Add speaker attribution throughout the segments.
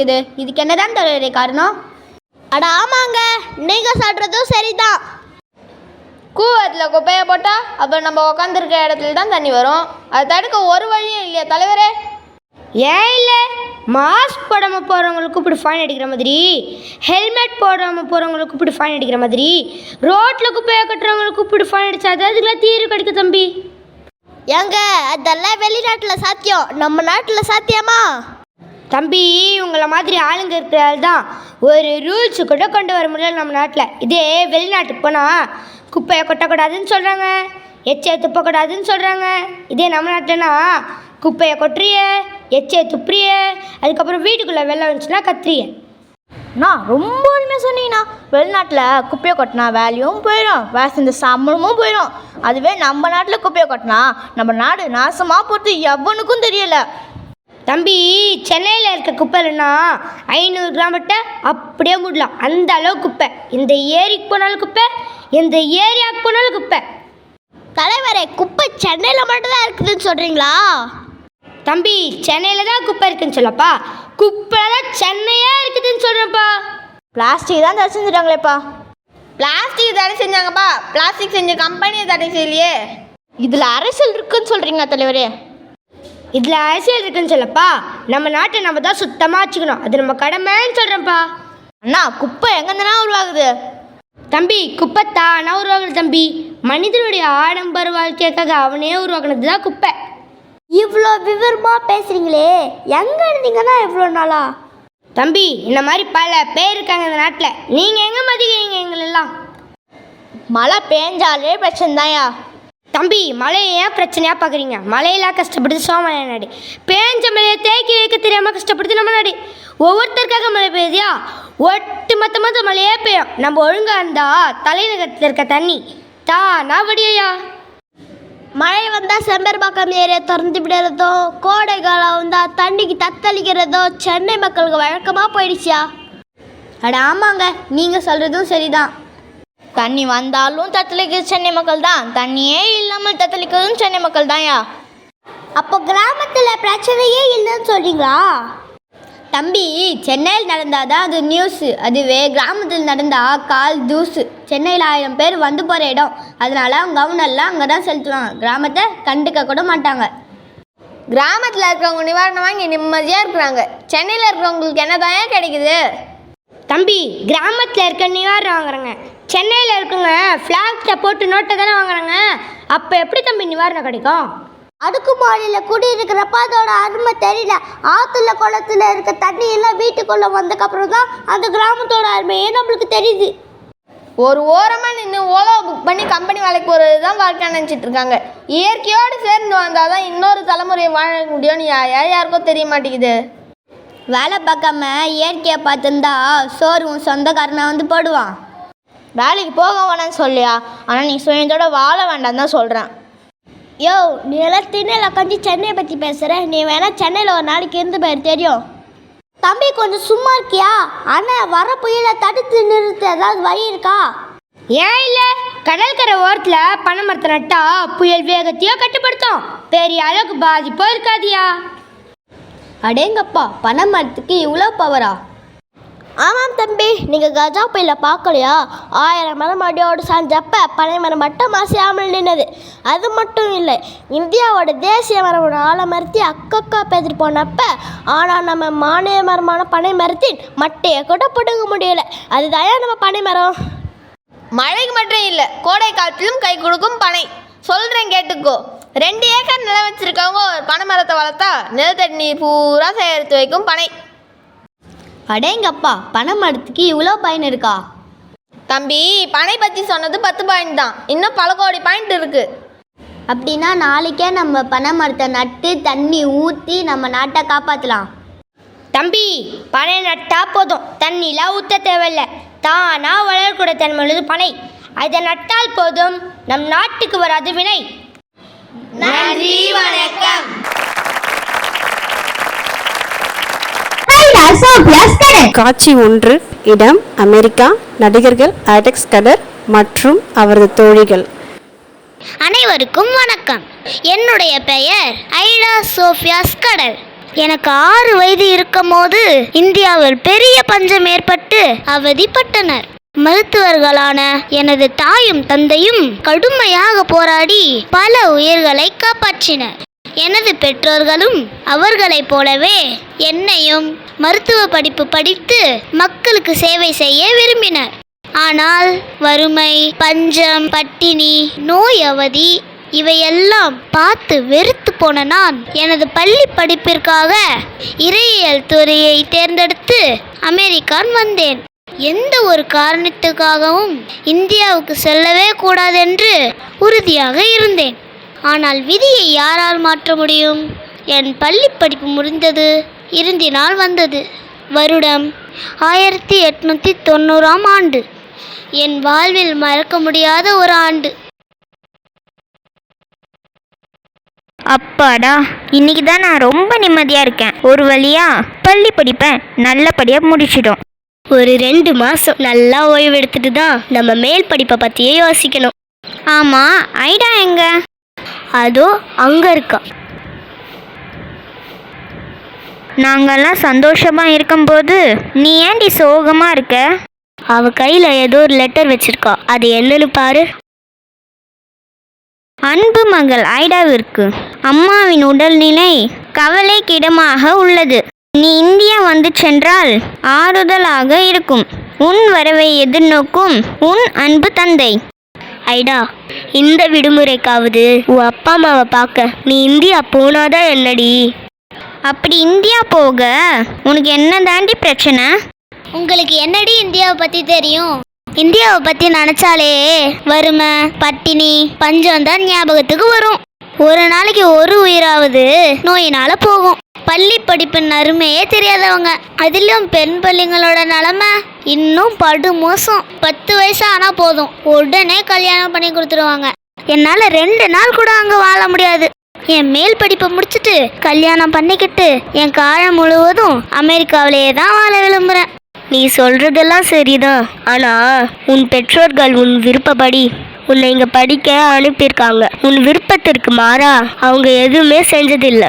Speaker 1: இருக்குது. இதுக்கு என்னதான் தலைவரே காரணம்? அட ஆமாங்க. நீங்கள் சொல்கிறதும் சரிதான்.
Speaker 2: கூவத்தில் குப்பையை போட்டால் அப்புறம் நம்ம உக்காந்துருக்க இடத்துல தான் தண்ணி வரும். அதை தடுக்க ஒரு வழியும் இல்லையா தலைவரே.
Speaker 3: ஏன் இல்லை? மாஸ்க் போடாமல் போகிறவங்களுக்கு இப்படி ஃபைன் அடிக்கிற மாதிரி ஹெல்மெட் போடாமல் போகிறவங்களுக்கு இப்படி ஃபைன் அடிக்கிற மாதிரி ரோட்டில் குப்பையை கட்டுறவங்களுக்கு இப்படி ஃபைன் அடிச்சா அதுக்கெல்லாம் தீர்வு கிடைக்கும் தம்பி.
Speaker 1: ஏங்க அதெல்லாம் வெளிநாட்டில் சாத்தியம். நம்ம நாட்டில் சாத்தியமா?
Speaker 3: தம்பி உங்களை மாதிரி ஆளுங்க இருக்கிறதால தான் ஒரு ரூல்ஸ் கூட கொண்டு வர முடியல நம்ம நாட்டில். இதே வெளிநாட்டுக்கு போனால் குப்பையை கொட்டக்கூடாதுன்னு சொல்கிறாங்க எச்சையை துப்பக்கூடாதுன்னு சொல்கிறாங்க இதே நம்ம நாட்டிலனா குப்பையை கொட்டுறிய எச்சையை துப்புறிய அதுக்கப்புறம் வீட்டுக்குள்ளே வெள்ளம் வந்துச்சுன்னா கத்துறிய.
Speaker 1: நான் ரொம்ப உண்மையாக சொன்னீங்கண்ணா. வெளிநாட்டில் குப்பையை கொட்டினா வேலையும் போயிடும் வேலை செஞ்ச சம்பளமும் போயிடும். அதுவே நம்ம நாட்டில் குப்பையை கொட்டினா நம்ம நாடு நாசமாக போகிறது எவனுக்கும் தெரியலை.
Speaker 3: தம்பி சென்னையில் இருக்க குப்பைலன்னா ஐநூறு கிராமத்தை அப்படியே மூடலாம். அந்த அளவு குப்பை. இந்த ஏரிக்கு போனாலும் குப்பை எந்த ஏரியாவுக்கு போனாலும் குப்பை.
Speaker 1: தலைவரே குப்பை சென்னையில் மட்டும்தான் இருக்குதுன்னு சொல்கிறீங்களா
Speaker 3: தம்பி சென்னையில் தான் குப்பை இருக்குன்னு சொல்லப்பா. குப்பை தான் சென்னையே இருக்குதுன்னு சொல்கிறேன்ப்பா
Speaker 1: பிளாஸ்டிக் தான் தடை செஞ்சுட்டாங்களேப்பா.
Speaker 2: பிளாஸ்டிக் தடை செஞ்சாங்கப்பா. பிளாஸ்டிக் செஞ்ச கம்பெனியை தடை செய்யலையே.
Speaker 1: இதில் அரசியல் இருக்குன்னு சொல்கிறீங்களா தலைவரே?
Speaker 3: இதில் அரசியல் இருக்குன்னு சொல்லப்பா. நம்ம நாட்டை நம்ம தான் சுத்தமாக வச்சுக்கணும். அது நம்ம கடமைன்னு சொல்கிறேன்ப்பா
Speaker 1: அண்ணா குப்பை எங்கேருந்துனா உருவாகுது?
Speaker 3: தம்பி குப்பை தானா உருவாக்குறது தம்பி. மனிதனுடைய ஆடம்பர வாழ்க்கைக்காக அவனே உருவாக்குனது தான் குப்பை.
Speaker 1: இவ்வளோ விவரமாக பேசுகிறீங்களே எங்கே இருந்தீங்கன்னா இவ்வளோ நாளா?
Speaker 3: தம்பி இந்த மாதிரி பல பேர் இருக்காங்க இந்த நாட்டில். நீங்கள் எங்கே மதிக்கிறீங்க எங்களெல்லாம்?
Speaker 1: மழை பேஞ்சாலே பிரச்சனை தான்யா
Speaker 3: தம்பி மழையை ஏன் பிரச்சனையாக பார்க்குறீங்க மழையெல்லாம் கஷ்டப்படுது சோமலைய நாடு. பேஞ்ச மழையை தேக்கி வைக்க தெரியாமல் கஷ்டப்படுது நம்ம நாடு. ஒவ்வொருத்தருக்காக மழை பெய்யுதியா? ஒட்டு மொத்தமாக மழையே பெய்யும். நம்ம ஒழுங்காக இருந்தால் தலைநகரத்தில் இருக்க தண்ணி தானா வடியா
Speaker 1: மழை வந்தால் செம்பர்பாக்கம் ஏரியா திறந்து விடுறதோ கோடை காலம் வந்தால் தண்ணிக்கு தத்தளிக்கிறதோ சென்னை மக்களுக்கு வழக்கமாக போயிடுச்சியா? அட ஆமாங்க நீங்கள் சொல்கிறதும் சரிதான். தண்ணி வந்தாலும் தத்தளிக்கிறது சென்னை மக்கள் தான் தண்ணியே இல்லாமல் தத்தளிக்கிறதும் சென்னை மக்கள் தான்யா அப்போ கிராமத்தில் பிரச்சனையே இல்லைன்னு சொல்றீங்களா? தம்பி சென்னையில் நடந்தால் தான் அது நியூஸு அதுவே கிராமத்தில் நடந்தால் கால் தூசு சென்னையில் ஆயிரம் பேர் வந்து போகிற இடம். அதனால கவர்னர்லாம் அங்கே தான் செலுத்துவாங்க கிராமத்தை கண்டுக்க கூட மாட்டாங்க.
Speaker 2: கிராமத்தில் இருக்கிறவங்க நிவாரணம் வாங்கி நிம்மதியாக இருக்கிறாங்க. சென்னையில் இருக்கிறவங்களுக்கு என்னதான் கிடைக்குது?
Speaker 3: தம்பி கிராமத்தில் இருக்க நிவாரணம் வாங்குறாங்க. சென்னையில் இருக்கவங்க ஃப்ளாக்ஸை போட்டு நோட்டை தானே வாங்குறாங்க. அப்போ எப்படி தம்பி நிவாரணம் கிடைக்கும்?
Speaker 1: அடுக்குமாடியில் குடியிருக்கிறப்ப அதோட அருமை தெரியல. ஆற்றுல குளத்துல இருக்க தண்ணி எல்லாம் வீட்டுக்குள்ளே வந்ததுக்கப்புறம் தான் அந்த கிராமத்தோட அருமையே நம்மளுக்கு தெரியுது.
Speaker 2: ஒரு ஓரமாக நின்று ஓலோ புக் பண்ணி கம்பெனி வேலைக்கு போகிறது தான் வாழ்க்கை நினச்சிட்டு இருக்காங்க. இயற்கையோடு சேர்ந்து வந்தால் தான் இன்னொரு தலைமுறையை வாழ முடியும்னு யா யா- யாருக்கும் தெரிய மாட்டேங்குது.
Speaker 1: வேலை பார்க்காம இயற்கையை பார்த்துருந்தா சோறு உன் சொந்தக்காரனை வந்து போடுவான். வேலைக்கு போக வேணாம்னு சொல்லியா? ஆனால் நீ சுயத்தோட வாழ வேண்டாம் தான் சொல்கிறேன் யோ நீ எல்லாம் திண்ணையில் உட்காந்து சென்னையை பற்றி பேசுகிற நீ வேணா சென்னையில் ஒரு நாளைக்கு இருந்து போயிரு தெரியும். தம்பி கொஞ்சம் சும்மா இருக்கியா? ஆனால் வர புயலை தடுத்து நிறுத்த ஏதாவது வழி இருக்கா?
Speaker 3: ஏன் இல்லை? கடற்கரை ஓரத்தில் பனை மரத்தை நட்டா புயல் வேகத்தையோ கட்டுப்படுத்தும். பெரிய அளவுக்கு பாதிப்போ இருக்காதியா?
Speaker 1: அடேங்கப்பா பனை மரத்துக்கு இவ்வளோ பவரா ஆமாம் தம்பி நீங்கள் கஜா புயல பார்க்கலையா? ஆயிரம் மரம் அடியோடு சாஞ்சப்ப பனை மரம் மட்டும் அசையாமல் நின்னது அது மட்டும் இல்லை இந்தியாவோட தேசிய மரமோட ஆலமரத்தி அக்கக்கா பெதிர் போனப்ப ஆனால் நம்ம மானிய மரமான பனை மரத்தின் மட்டையை கூட பிடுங்க முடியல. அதுதான் நம்ம பனை மரம்?
Speaker 2: மழைக்கு மட்டும் இல்லை கோடை காலத்திலும் கை கொடுக்கும் பனை. சொல்கிறேன் கேட்டுக்கோ. ரெண்டு ஏக்கர் நிலம் வச்சிருக்கவங்க ஒரு பனை மரத்தை வளர்த்தா நிலத்தடி நீர் பூரா சேகரித்து வைக்கும் பனை.
Speaker 1: அடேங்கப்பா பனை மரத்துக்கு இவ்வளோ பயன் இருக்கா?
Speaker 2: தம்பி பனை பற்றி சொன்னது பத்து பாயிண்ட் தான். இன்னும் பல கோடி பாயிண்ட் இருக்குது
Speaker 1: அப்படின்னா நாளைக்கே நம்ம பனை மரத்தை நட்டு தண்ணி ஊற்றி நம்ம நாட்டை காப்பாற்றலாம்
Speaker 3: தம்பி பனை நட்டா போதும். தண்ணிலாம் ஊற்ற தேவையில்ல. தானா வளரக்கூடிய தன்மை உள்ளது பனை. அதை நட்டால் போதும். நம் நாட்டுக்கு வராது வினை.
Speaker 2: நன்றி வணக்கம்.
Speaker 4: காட்சி ஒன்று இடம் அமெரிக்கா நடிகர்கள் ஆடெக்ஸ் கடர் மற்றும் அவரது தோழிகள்.
Speaker 5: அனைவருக்கும் வணக்கம். என்னுடைய பெயர் ஐடா சோஃபியா ஸ்கடல் எனக்கு ஆறு வயது இருக்கும்போது இந்தியாவில் பெரிய பஞ்சம் ஏற்பட்டு அவதிப்பட்டனர். மருத்துவர்களான எனது தாயும் தந்தையும் கடுமையாக போராடி பல உயிர்களை காப்பாற்றினர் எனது பெற்றோர்களும் அவர்களைப் போலவே என்னையும் மருத்துவ படிப்பு படித்து மக்களுக்கு சேவை செய்ய விரும்பினர். ஆனால் வறுமை பஞ்சம் பட்டினி நோய் அவதி இவையெல்லாம் பார்த்து வெறுத்து போன நான் எனது பள்ளி படிப்பிற்காக இறையியல் துறையை தேர்ந்தெடுத்து அமெரிக்கான் வந்தேன். எந்த ஒரு காரணத்துக்காகவும் இந்தியாவுக்கு செல்லவே கூடாதென்று உறுதியாக இருந்தேன். ஆனால் விதியை யாரால் மாற்ற முடியும்? என் பள்ளி படிப்பு முடிந்தது இறுதி நாள் வந்தது. வருடம் ஆயிரத்தி எட்நூற்றி தொண்ணூறாம் ஆண்டு. என் வாழ்வில் மறக்க முடியாத ஒரு ஆண்டு.
Speaker 6: அப்பாடா இன்னைக்கு தான் நான் ரொம்ப நிம்மதியாக இருக்கேன். ஒரு வழியாக பள்ளி படிப்பை நல்லபடியாக முடிச்சிடும்.
Speaker 5: ஒரு ரெண்டு மாசம் நல்லா ஓய்வு எடுத்துட்டு தான் நம்ம மேல் படிப்பை பத்தியே யோசிக்கணும்.
Speaker 6: ஆமாம் ஐடா எங்க?
Speaker 5: அதோ அங்க இருக்கா.
Speaker 6: நாங்கெல்லாம் சந்தோஷமா இருக்கும்போது நீ ஏன்டி சோகமா இருக்க?
Speaker 5: அவ கையில ஏதோ ஒரு லெட்டர் வச்சிருக்கா. அது என்னன்னு பாரு.
Speaker 6: அன்பு மகள் ஐடாவிற்கு அம்மாவின் உடல்நிலை கவலைக்கிடமாக உள்ளது. நீ இந்தியா வந்து சென்றால் ஆறுதலாக இருக்கும். உன் வரவை எதிர்நோக்கும் உன் அன்பு தந்தை.
Speaker 5: ஐடா இந்த விடுமுறைக்காவது உன் அப்பா அம்மாவை பார்க்க. நீ இந்தியா போனாதான் என்னடி?
Speaker 6: அப்படி இந்தியா போக உனக்கு என்ன தாண்டி பிரச்சனை?
Speaker 5: உங்களுக்கு என்னடி இந்தியாவை பற்றி தெரியும்? இந்தியாவை பற்றி நினச்சாலே வறுமை பட்டினி பஞ்சம் தான் ஞாபகத்துக்கு வரும். ஒரு நாளைக்கு ஒரு உயிராவது நோயினால் போகும். பள்ளி படிப்பின் அருமையே தெரியாதவங்க. அதிலும் பெண் பள்ளிங்களோட நிலமை இன்னும் படு மோசம் பத்து வயசு ஆனால் போதும். உடனே கல்யாணம் பண்ணி கொடுத்துருவாங்க. என்னால் ரெண்டு நாள் கூட அங்கே வாழ முடியாது. என் மேல் படிப்பை முடிச்சுட்டு கல்யாணம் பண்ணிக்கிட்டு என் காலம் முழுவதும் அமெரிக்காவிலேயே தான் வாழ விரும்புகிறேன் நீ சொல்றதெல்லாம் சரிதான். ஆனா உன் பெற்றோர்கள் உன் விருப்பப்படி உன்னை இங்க படிக்க அனுப்பியிருக்காங்க. உன் விருப்பத்திற்கு மாறா அவங்க எதுவுமே செஞ்சதில்ல.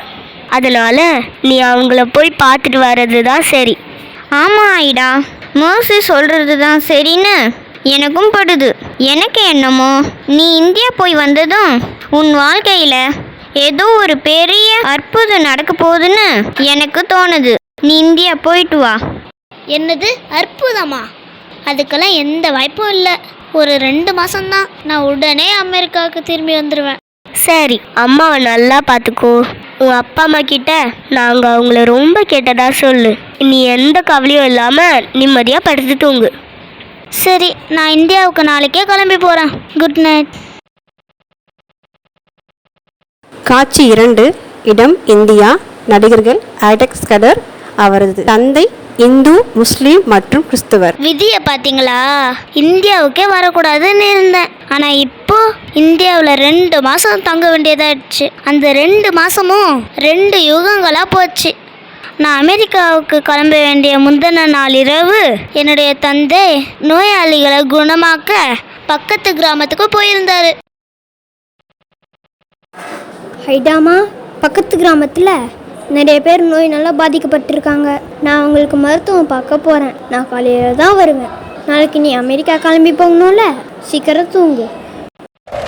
Speaker 5: அதனால நீ அவங்கள போய் பார்த்துட்டு வர்றது தான் சரி.
Speaker 6: ஆமாம் ஐடா. மோசி சொல்கிறது தான் சரின்னு எனக்கும் படுது. எனக்கு என்னமோ நீ இந்தியா போய் வந்ததும் உன் வாழ்க்கையில் ஏதோ ஒரு பெரிய அற்புதம் நடக்க போகுதுன்னு எனக்கு தோணுது. நீ இந்தியா போயிட்டு வா.
Speaker 5: என்னது? அற்புதமா? அதுக்கெல்லாம் எந்த வாய்ப்பும் இல்லை. ஒரு ரெண்டு மாசம்தான். நான் உடனே அமெரிக்காவுக்கு திரும்பி வந்துடுவேன் சரி அம்மாவை நல்லா பார்த்துக்கோ. உன் அப்பா அம்மா கிட்ட நாங்கள் அவங்கள ரொம்ப கேட்டதா சொல்லு. நீ எந்த கவலையும் இல்லாமல் நிம்மதியாக படுத்து தூங்கு. சரி நான் இந்தியாவுக்கு நாளைக்கே கிளம்பி போகிறேன் குட் நைட்
Speaker 4: காட்சி இரண்டு இடம் இந்தியா நடிகர்கள் ஆடெக்ஸ் கடர் அவரது தந்தை இந்து முஸ்லீம் மற்றும் கிறிஸ்துவர்.
Speaker 5: விதியை பார்த்தீங்களா? இந்தியாவுக்கே வரக்கூடாதுன்னு இருந்தேன். ஆனால் இப்போ இந்தியாவில் ரெண்டு மாதம் தங்க வேண்டியதாகிடுச்சு அந்த ரெண்டு மாதமும் ரெண்டு யுகங்களாக போச்சு. நான் அமெரிக்காவுக்கு கிளம்ப வேண்டிய முந்தின நாள் இரவு என்னுடைய தந்தை நோயாளிகளை குணமாக்க பக்கத்து கிராமத்துக்கு போயிருந்தாரு.
Speaker 7: ஹைடாமா பக்கத்து கிராமத்தில் நிறைய பேர் நோய் நல்லா பாதிக்கப்பட்டிருக்காங்க. நான் அவங்களுக்கு மருத்துவம் பார்க்க போகிறேன் நான் காலையில் தான் வருவேன். நாளைக்கு நீ அமெரிக்கா கிளம்பி போகணும்ல? சீக்கிரம் தூங்கு.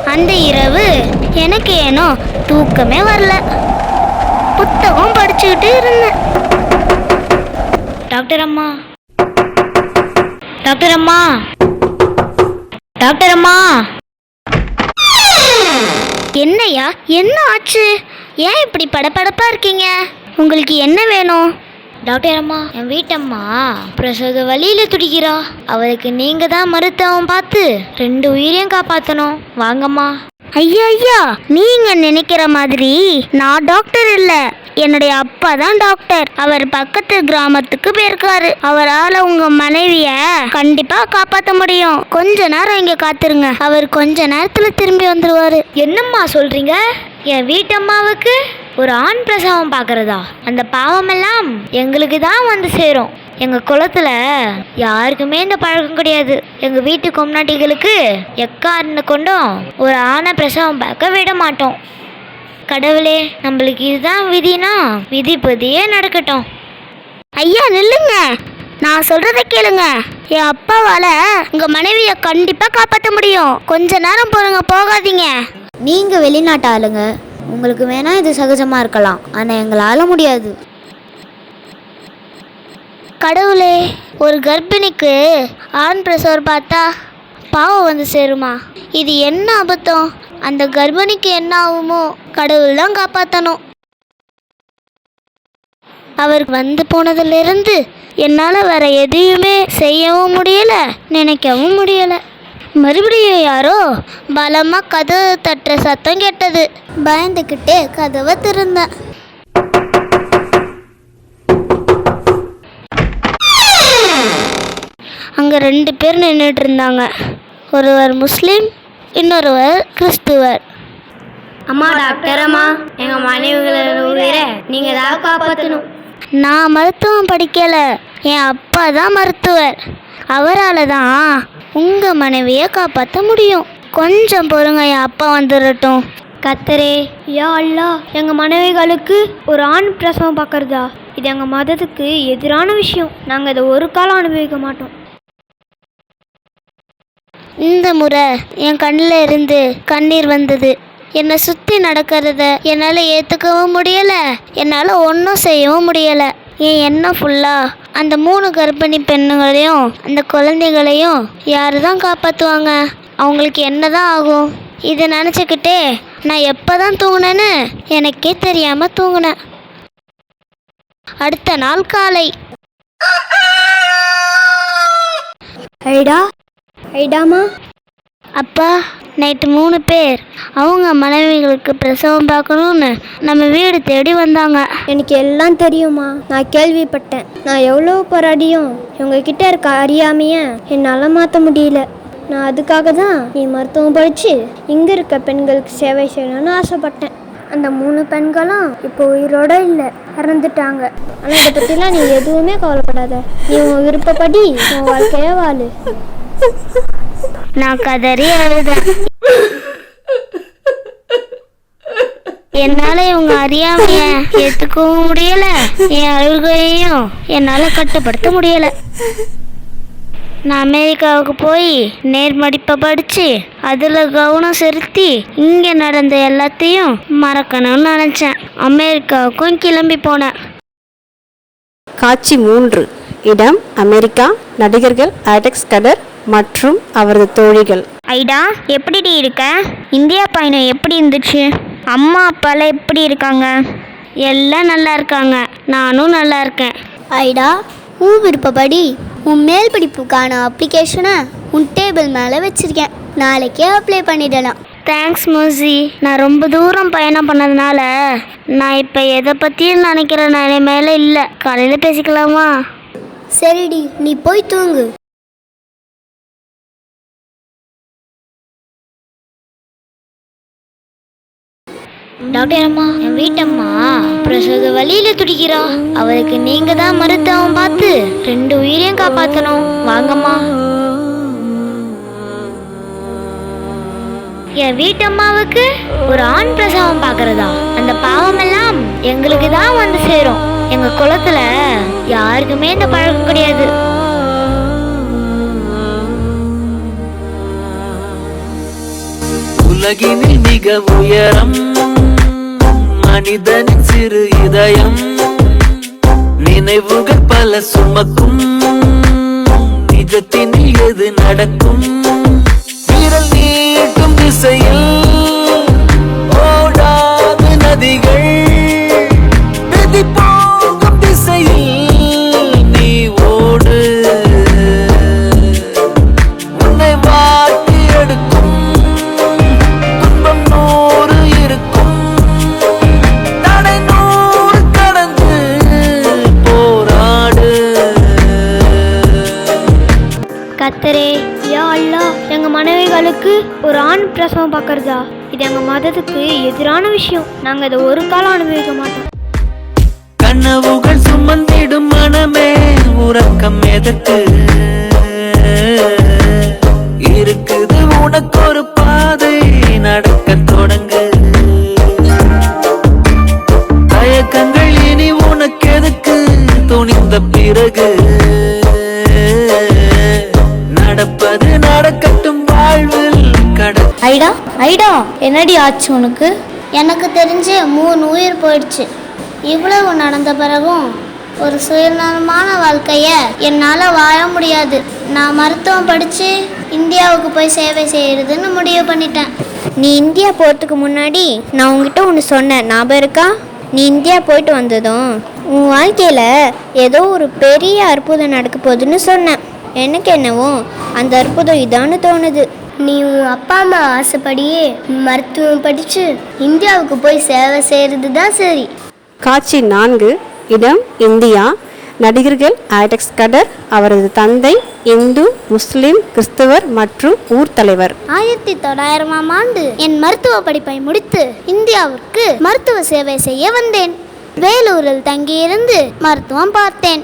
Speaker 5: அந்த இரவு எனக்கு ஏனோ தூக்கமே வரல. புத்தகம் படிச்சுக்கிட்டு இருந்தேன். டாக்டர் அம்மா. டாக்டர் அம்மா. டாக்டர் அம்மா. என்னய்யா என்ன ஆச்சு? ஏன் இப்படி படபடப்பா இருக்கீங்க? உங்களுக்கு என்ன வேணும்? டாக்டர் அம்மா என் வீட்டம்மா பிரசவ வழியில துடிக்கிறா. அவளுக்கு நீங்க தான் மருத்துவம் பார்த்து ரெண்டு உயிரையும் காப்பாத்தணும். வாங்கம்மா. ஐயா ஐயா நீங்க நினைக்கிற மாதிரி நான் டாக்டர் இல்ல. என்னுடைய அப்பா தான் டாக்டர். அவர் பக்கத்து கிராமத்துக்கு போயிருக்காரு. அவரால உங்க மனைவிய கண்டிப்பா காப்பாத்த முடியும். கொஞ்ச நேரம் இங்க காத்துருங்க. அவர் கொஞ்ச நேரத்துல திரும்பி வந்துருவாரு. என்னம்மா சொல்றீங்க? என் வீட்டம்மாவுக்கு ஒரு ஆண் பிரசவம் பார்க்கறதா? அந்த பாவமெல்லாம் எங்களுக்கு தான் வந்து சேரும். எங்கள் குளத்துல யாருக்குமே இந்த பழக்கம் கிடையாது. எங்கள் வீட்டு கொம்நாட்டிகளுக்கு எக்காரண கொண்டும் ஒரு ஆணை பிரசவம் பார்க்க விட மாட்டோம். கடவுளே நம்மளுக்கு இதுதான் விதினா விதிப்பதியே நடக்கட்டும். ஐயா நில்லுங்க. நான் சொல்றத கேளுங்க. என் அப்பாவால உங்க மனைவியை கண்டிப்பா காப்பாற்ற முடியும். கொஞ்ச நேரம் போறங்க போகாதீங்க.
Speaker 1: நீங்க வெளிநாட்டு ஆளுங்க. உங்களுக்கு வேணால் இது சகஜமாக இருக்கலாம் ஆனால் எங்களால் முடியாது.
Speaker 5: கடவுளே ஒரு கர்ப்பிணிக்கு ஆண் பிரசவர் பார்த்தா பாவம் வந்து சேருமா? இது என்ன அபத்தம்? அந்த கர்ப்பிணிக்கு என்ன ஆகுமோ கடவுள் தான் காப்பாற்றணும் அவர் வந்து போனதுலேருந்து என்னால் வேற எதையுமே செய்யவும் முடியலை நினைக்கவும் முடியலை. மறுபடியும் யாரோ பலமாக கதவு தட்டுற சத்தம் கேட்டது. பயந்துக்கிட்டே கதவை திறந்தேன். அங்கே ரெண்டு பேர் நின்றுட்டு இருந்தாங்க ஒருவர் முஸ்லீம் இன்னொருவர் கிறிஸ்துவர்.
Speaker 7: அம்மா டாக்டர் அம்மா எங்கள் மனைவிகளோட உயிரை நீங்கள் தான் காப்பாற்றணும்
Speaker 5: நான் மருத்துவம் படிக்கல. என் அப்பா தான் மருத்துவர். அவரால் தான் உங்கள் மனைவியை காப்பாற்ற முடியும். கொஞ்சம் பொறுங்க என் அப்பா வந்துடட்டும்
Speaker 7: கத்தரே யா அல்லா எங்கள் மனைவிகளுக்கு ஒரு ஆண் பிரசவம் பார்க்கறதா? இது எங்கள் மதத்துக்கு எதிரான விஷயம். நாங்கள் இதை ஒரு காலம் அனுபவிக்க மாட்டோம்.
Speaker 5: இந்த முறை என் கண்ணில் இருந்து கண்ணீர் வந்தது. என்னை சுற்றி நடக்கிறத என்னால் ஏற்றுக்கவும் முடியலை. என்னால் ஒன்றும் செய்யவும் முடியலை. என் எண்ணம் ஃபுல்லாக அந்த மூணு கர்ப்பிணி பெண்ணுங்களையும் அந்த குழந்தைகளையும் யார் தான் காப்பாற்றுவாங்க அவங்களுக்கு என்ன தான் ஆகும்? இதை நினச்சிக்கிட்டே நான் எப்போ தான் தூங்கினேன்னு எனக்கே தெரியாமல் தூங்கினேன். அடுத்த நாள் காலை.
Speaker 7: ஐடா ஐடாமா?
Speaker 5: அப்பா நைட்டு மூணு பேர் அவங்க மனைவிகளுக்கு பிரசவம் பார்க்கணுன்னு நம்ம வீடு தேடி வந்தாங்க.
Speaker 7: எனக்கு எல்லாம் தெரியுமா நான் கேள்விப்பட்டேன். நான் எவ்வளோ போராடியும் உங்ககிட்ட இருக்க அறியாமைய என்னால் மாற்ற முடியல. நான் அதுக்காக தான் நீ மருத்துவம் படித்து இங்கே இருக்க பெண்களுக்கு சேவை செய்யணும்னு ஆசைப்பட்டேன். அந்த மூணு பெண்களும் இப்போ உயிரோட இல்லை இறந்துட்டாங்க. ஆனால் அதை பற்றிலாம் நீ எதுவுமே கவலைப்படாத. நீ உன் விருப்பப்படி உன் வாழ்க்கைய வாழு.
Speaker 5: நான் கதறி அழுதேன். என்னால இவங்க அறியாமைய ஏத்துக்கவும் முடியல. என் அழுகையையும் என்னால கட்டுப்படுத்த முடியல. நான் அமெரிக்காவுக்கு போய் நேர்மடிப்பை படித்து அதில் கவனம் செலுத்தி இங்கே நடந்த எல்லாத்தையும் மறக்கணும்னு நினச்சேன். அமெரிக்காவுக்கும் கிளம்பி போனேன்.
Speaker 4: காட்சி மூன்று. இடம் அமெரிக்கா. நடிகர்கள் ஆடெக்ஸ் கடர் மற்றும் அவரது தோழிகள்.
Speaker 6: ஐடா எப்படிடி இருக்க? இந்தியா பயணம் எப்படி இருந்துச்சு? அம்மா அப்பாலாம் எப்படி இருக்காங்க?
Speaker 5: எல்லாம் நல்லா இருக்காங்க. நானும் நல்லா இருக்கேன்.
Speaker 1: ஐடா உன் விருப்பப்படி உன் மேல் படிப்புக்கான அப்ளிகேஷனை உன் டேபிள் மேலே வச்சிருக்கேன். நாளைக்கே அப்ளை பண்ணிடலாம்.
Speaker 5: தேங்க்ஸ் மூசி. நான் ரொம்ப தூரம் பயணம் பண்ணதுனால நான் இப்போ எதை பற்றியும் நினைக்கிற நிலைமையில இல்லை. காலையில் பேசிக்கலாமா?
Speaker 1: சரிடி நீ போய் தூங்கு.
Speaker 5: டாக்டர் அம்மா என் வீட்டம்மா பிரசவ வழியில துடிக்கிறா. அவளுக்கு நீங்க தான் மருத்துவம் பார்த்து ரெண்டு உயிரையும் காப்பாத்தணும். வாங்கம்மா. என் வீட்டம்மாவுக்கு ஒரு ஆண் பிரசவம் பார்க்கறதா. அந்த பாவம் எல்லாம் எங்களுக்கு தான் வந்து சேரும். எங்க குளத்துல யாருக்குமே இந்த பழக்கம் கிடையாது.
Speaker 8: உலகினில் மிக உயரம் மனிதனின் சிறு இதயம். நினைவுகள் பல சுமக்கும். நிஜத்தினில் எது நடக்கும்? விரல் நீட்டும் திசையில்
Speaker 7: வித்தியாசமாக பார்க்குறதா? இது எங்கள் மதத்துக்கு எதிரான விஷயம். நாங்கள் இதை ஒரு காலம் அனுபவிக்க மாட்டோம்.
Speaker 8: கனவுகள் சுமந்திடும் மனமே உறக்கம் எதற்கு இருக்குது உனக்கு ஒரு பாதை நடக்க தொடங்கு. தயக்கங்கள் இனி உனக்கு எதுக்கு? துணிந்த பிறகு.
Speaker 9: ஐடா என்னடி ஆச்சு உனக்கு?
Speaker 5: எனக்கு தெரிஞ்சு மூணு உயிர் போயிடுச்சு. இவ்வளவு நடந்த பிறகும் ஒரு சுயநலமான வாழ்க்கையை என்னால் வாழ முடியாது. நான் மருத்துவம் படித்து இந்தியாவுக்கு போய் சேவை செய்யறதுன்னு முடிவு பண்ணிட்டேன்.
Speaker 10: நீ இந்தியா போகிறதுக்கு முன்னாடி நான் உங்ககிட்ட ஒன்று சொன்னேன். ஞாபகம் இருக்கா? நீ இந்தியா போயிட்டு வந்ததும் உன் வாழ்க்கையில் ஏதோ ஒரு பெரிய அற்புதம் நடக்க போகுதுன்னு சொன்னேன். எனக்கு என்னவோ அந்த அற்புதம் இதான்னு தோணுது.
Speaker 5: நீ உன் அப்பா அம்மா ஆசைப்படியே மருத்துவம் படித்து இந்தியாவுக்கு போய் சேவை செய்கிறது தான் சரி.
Speaker 4: காட்சி நான்கு இடம் இந்தியா. நடிகர்கள் ஆடெக்ஸ் கடர் அவரது தந்தை இந்து முஸ்லிம் கிறிஸ்தவர் மற்றும் ஊர் தலைவர்.
Speaker 5: ஆயிரத்தி தொள்ளாயிரமாம் ஆண்டு என் மருத்துவ படிப்பை முடித்து இந்தியாவிற்கு மருத்துவ சேவை செய்ய வந்தேன். வேலூரில் தங்கியிருந்து மருத்துவம் பார்த்தேன்.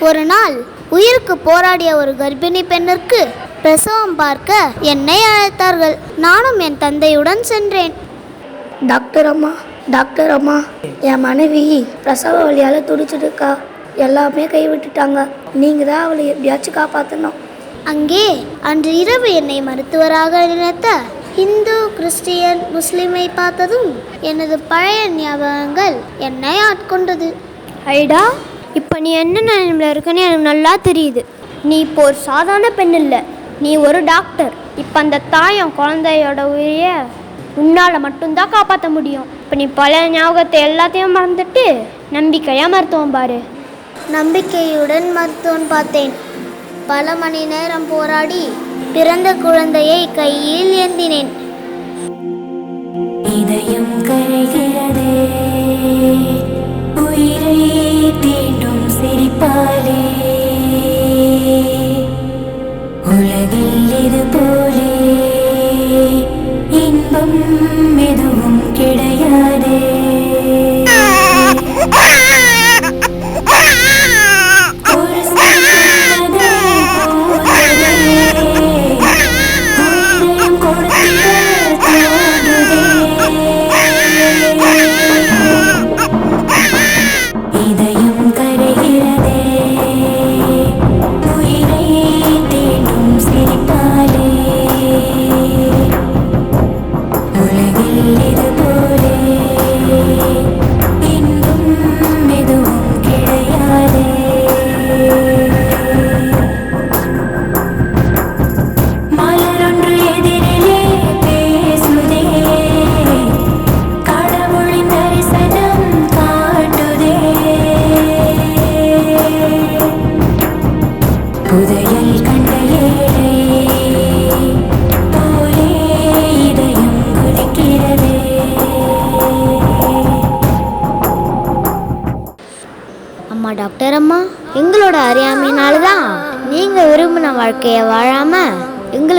Speaker 5: ஒரு நாள் உயிருக்கு போராடிய ஒரு கர்ப்பிணி பெண்ணிற்கு பிரசவம் பார்க்க என்னை அழைத்தார்கள். நானும் என் தந்தையுடன் சென்றேன்.
Speaker 11: டாக்டர் அம்மா டாக்டர் அம்மா என் மனைவி பிரசவ வழியால் துடிச்சிட்டுருக்கா. எல்லாமே கைவிட்டுட்டாங்க. நீங்கள் தான் அவளை எப்படியாச்சும் காப்பாற்றணும்
Speaker 5: அங்கே அன்று இரவு என்னை மருத்துவராக நினைத்த இந்து கிறிஸ்டியன் முஸ்லிமை பார்த்ததும் எனது பழைய ஞாபகங்கள் என்னை ஆட்கொண்டது.
Speaker 10: ஐடா இப்போ நீ என்ன நிலைமையில் இருக்குன்னு எனக்கு நல்லா தெரியுது. நீ இப்போ ஒரு சாதாரண பெண் இல்லை. நீ ஒரு டாக்டர். இப்போ அந்த தாயம் குழந்தையோட உயிரை உன்னால் மட்டும்தான் காப்பாற்ற முடியும். இப்போ நீ பழைய ஞாபகத்தை எல்லாத்தையும் மறந்துட்டு நம்பிக்கையாக மருத்துவம் பாரு.
Speaker 5: நம்பிக்கையுடன் மருத்துவம் பார்த்தேன். பல மணி நேரம் போராடி பிறந்த குழந்தையை கையில் ஏந்தினேன்.
Speaker 12: இதயம் கரைகிறதே. சிரிப்பாலே உலகில் இது போலே இன்பம்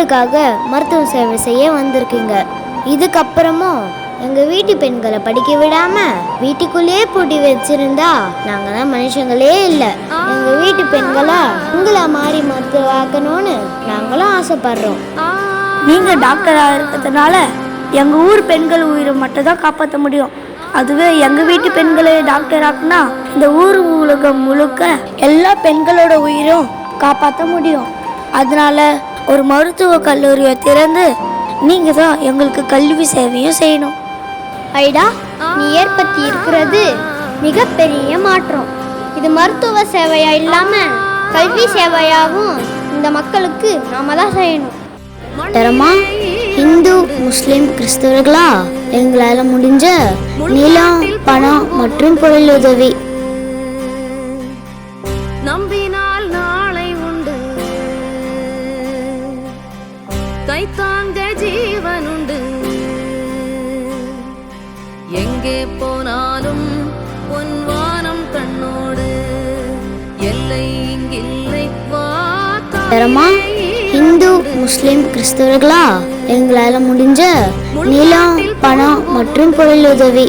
Speaker 10: எங்களுக்காக மருத்துவ சேவை செய்ய வந்திருக்கீங்க. இதுக்கப்புறமும் எங்கள் வீட்டு பெண்களை படிக்க விடாம வீட்டுக்குள்ளேயே பூட்டி வச்சிருந்தா நாங்கள் தான் மனுஷங்களே இல்லை. எங்கள் வீட்டு பெண்களை உங்களை மாறி மருத்துவாக்கணும்னு நாங்களும் ஆசைப்படுறோம்.
Speaker 11: நீங்கள் டாக்டராக இருக்கிறதுனால எங்கள் ஊர் பெண்கள் உயிரை மட்டும் தான் காப்பாற்ற முடியும். அதுவே எங்கள் வீட்டு பெண்களை டாக்டர் ஆக்குனா இந்த ஊர் உலகம் முழுக்க எல்லா பெண்களோட உயிரும் காப்பாற்ற முடியும். அதனால ஒரு மருத்துவ கல்லூரியை திறந்து நீங்கள் தான் எங்களுக்கு கல்வி சேவையும் செய்யணும்.
Speaker 10: ஐடா நீ ஏற்படுத்தி இருக்கிறது மிகப்பெரிய மாற்றம். இது மருத்துவ சேவையா இல்லாம கல்வி சேவையாகவும் இந்த மக்களுக்கு நாம தான் செய்யணும். தரமா? இந்து முஸ்லிம் கிறிஸ்தவர்களா? எங்களால் முடிஞ்ச நிலம் பணம் மற்றும் பொருள் உதவி அப்புறமா ஹிந்து முஸ்லீம் கிறிஸ்தவர்களா? எங்களால் முடிஞ்ச நிலம் பணம் மற்றும் பொருள் உதவி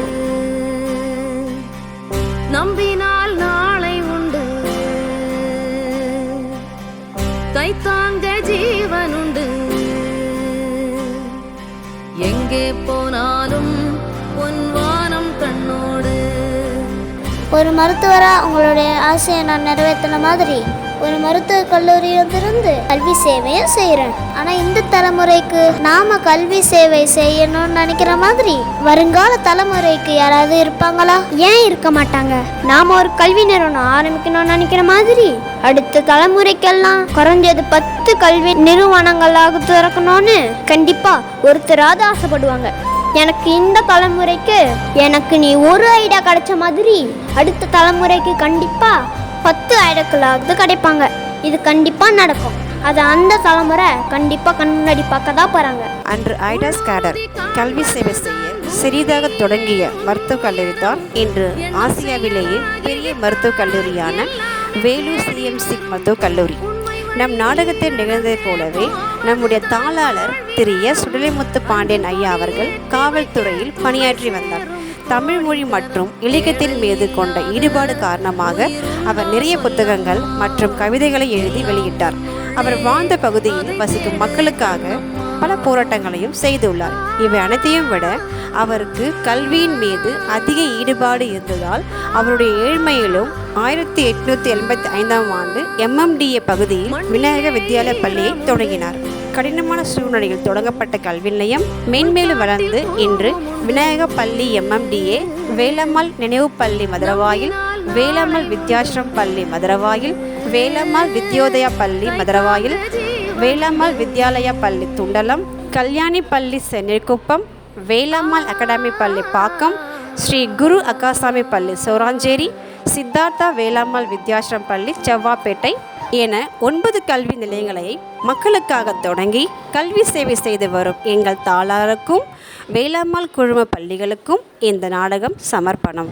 Speaker 12: நம்பினால் நாளை உண்டு. கை தாங்க ஜீவன் உண்டு எங்கே போனாலும் பொன்வானம் கண்ணோடு.
Speaker 5: ஒரு மருத்துவரா உங்களுடைய ஆசையை நான் நிறைவேற்றின மாதிரி? ஒரு மருத்துவ கல்லூரியிலிருந்து கல்வி சேவையும் செய்கிறேன் ஆனால் இந்த தலைமுறைக்கு நாம் கல்வி சேவை செய்யணும்னு நினைக்கிற மாதிரி வருங்கால தலைமுறைக்கு யாராவது இருப்பாங்களா?
Speaker 7: ஏன் இருக்க மாட்டாங்க? நாம் ஒரு கல்வி நிறுவனம் ஆரம்பிக்கணும்னு நினைக்கிற மாதிரி அடுத்த தலைமுறைக்கெல்லாம் குறைஞ்சது பத்து கல்வி நிறுவனங்களாக திறக்கணும்னு கண்டிப்பாக ஒருத்தராவது ஆசைப்படுவாங்க. எனக்கு இந்த தலைமுறைக்கு எனக்கு நீ ஒரு ஐடியா கிடைச்ச மாதிரி அடுத்த தலைமுறைக்கு கண்டிப்பாக பத்து ஐடியாக்களாவது கிடைப்பாங்க. இது கண்டிப்பா நடக்கும். அது அந்த தலைமுறை கண்டிப்பா கண் முன்னாடி பார்க்க தான் போறாங்க.
Speaker 4: அன்று ஐடாஸ் கேடர் கல்வி சேவை செய்ய சிறிதாக தொடங்கிய மருத்துவக் கல்லூரி தான் இன்று ஆசியாவிலேயே பெரிய மருத்துவக் கல்லூரியான வேலூர் சிஎம்சி மருத்துவக் கல்லூரி. நம் நாடகத்தில் நிகழ்ந்ததைப் போலவே நம்முடைய தாளாளர் திரு எஸ். சுடலைமுத்து பாண்டியன் ஐயா அவர்கள் காவல்துறையில் பணியாற்றி வந்தார். தமிழ் மொழி மற்றும் இலக்கியத்தின் மீது கொண்ட ஈடுபாடு காரணமாக அவர் நிறைய புத்தகங்கள் மற்றும் கவிதைகளை எழுதி வெளியிட்டார். அவர் வாழ்ந்த பகுதியில் வசிக்கும் மக்களுக்காக பல போராட்டங்களையும் செய்துள்ளார். இவை அனைத்தையும் விட அவருக்கு கல்வியின் மீது அதிக ஈடுபாடு இருந்ததால் அவருடைய ஏழ்மையிலும் ஆயிரத்தி எட்நூத்தி எண்பத்தி ஐந்தாம் ஆண்டு எம்எம்டிஏ பகுதியில் விநாயக வித்யாலய பள்ளியை தொடங்கினார். கடினமான சூழ்நிலையில் தொடங்கப்பட்ட கல்வி நிலையம் மேன்மேலும் வளர்ந்து இன்று விநாயக பள்ளி எம்எம்டிஏ வேலம்மாள் நினைவு பள்ளி மதுரவாயில் வேலம்மாள் வித்யாசிரம் பள்ளி மதுரவாயில் வேலம்மாள் வித்யோதயா பள்ளி மதுரவாயில் வேலம்மாள் வித்யாலயா பள்ளி துண்டலம் கல்யாணி பள்ளி சென்னிக்குப்பம் வேலம்மாள் அகாடமி பள்ளி பாக்கம் ஸ்ரீ குரு அக்காசாமி பள்ளி சோராஞ்சேரி சித்தார்த்தா வேளாம்மாள் வித்யாசிரம் பள்ளி செவ்வாப்பேட்டை என ஒன்பது கல்வி நிலையங்களை மக்களுக்காக தொடங்கி கல்வி சேவை செய்து வரும் எங்கள் தாளாருக்கும் வேளாம்மாள் குழும பள்ளிகளுக்கும் இந்த நாடகம் சமர்ப்பணம்.